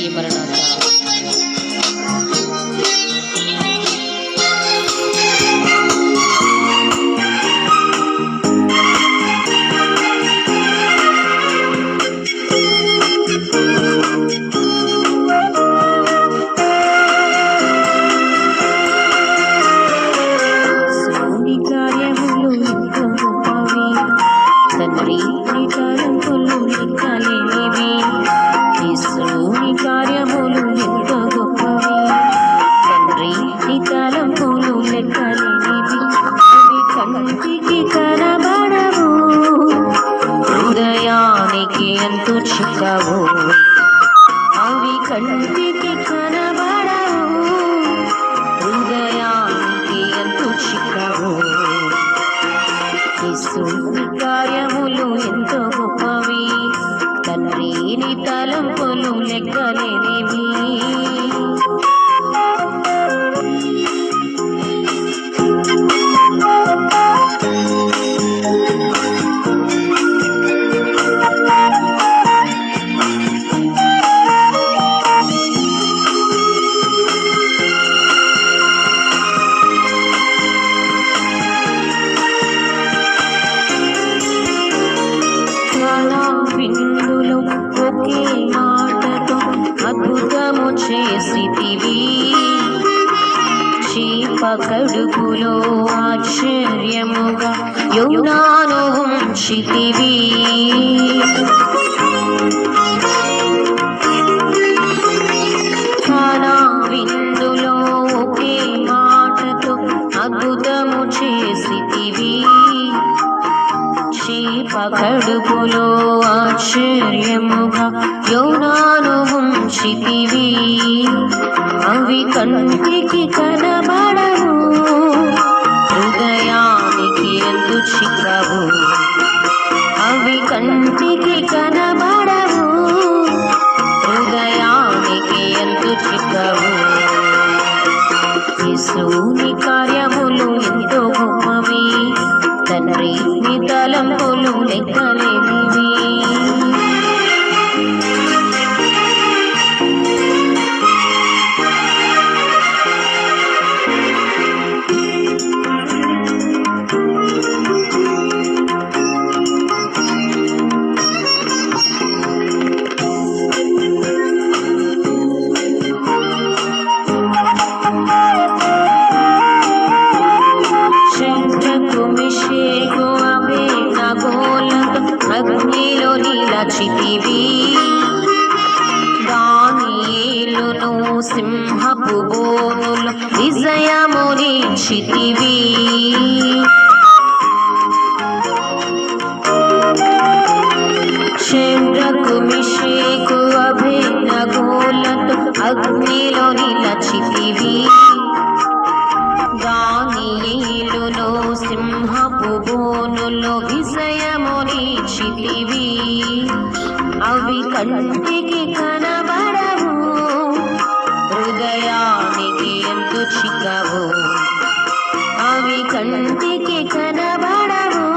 ही मरना था। మాటతో అద్భుతము చేసితివి. చీప ఆశ్చర్యముగా యోనాను ఉంచితివి. విందులో ఒకే మాటతో అద్భుతము చేసితివి. చీప కడుపులో ఆశ్చర్యముగా యోనాను ఉంచితివి అవి కంటికి కనబడవు హృదయానికి ఎందు చిక్కవు. తలంపులు లెక్కలేనివి శంఖకు దానియేలును సింహపు బోనులు విజయమునిచ్చితివి. చంద్రకు మిషేకు అభిన్న గోలతో అగ్నిలో నిలచితివి. దానియేలును సింహపు బోనులో విజయమునిచ్చితివి. అవి కంటికి కనబడవు. హృదయానికి ఎంతో చిక్కవు. అవి కంటికి కనబడవు.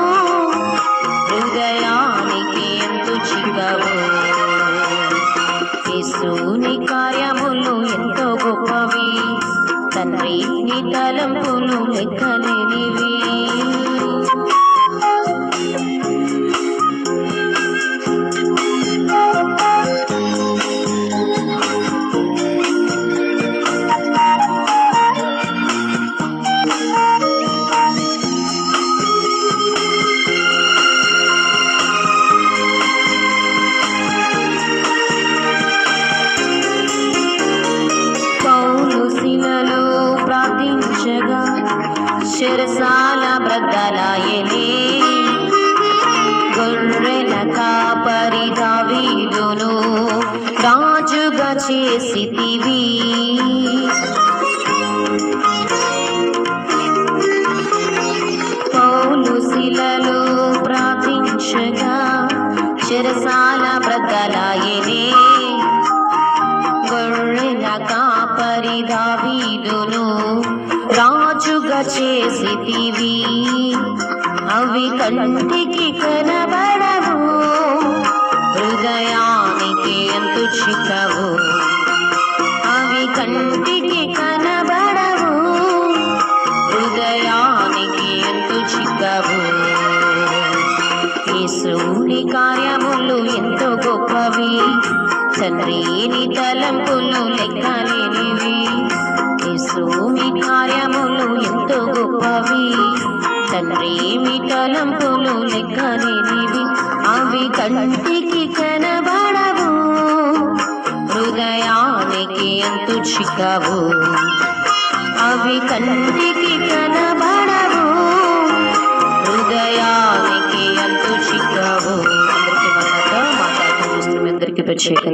హృదయానికి ఎందు చిక్కవు. యేసుని కార్యములు ఎంతో గొప్పవి. తండ్రిని తలంపులు లెక్కలేనివి. శిరసాల బ్రద్దలాయనే. గొర్రెల కాపరి దావీదును రాజుగా చేసితివి. పౌలు శిలలో ప్రార్థించగా చిరసాల రాజుగా చేసితివి అవి కంటికి కనబడవు. హృదయానికి ఎంతో చిక్కవు. అవి కంటికి కనబడవు. హృదయానికి ఎంతో చిక్కవు. యేసుని కార్యములు ఎంతో గొప్పవి. తండ్రిని తలంపులు లెక్కలేనివి. యేసుని కార్యములు తండ్రి తలంపులు లెక్కలేనివి అవి కంటికి కనబడవు హృదయానికి ఎంతో చిక్కవు. అవి కంటికి కనబడవు హృదయానికి ఎంతో చిక్కవు. అందరికీ వందతో మాట్లాడుతూ అందరికీ ప్రత్యేకంగా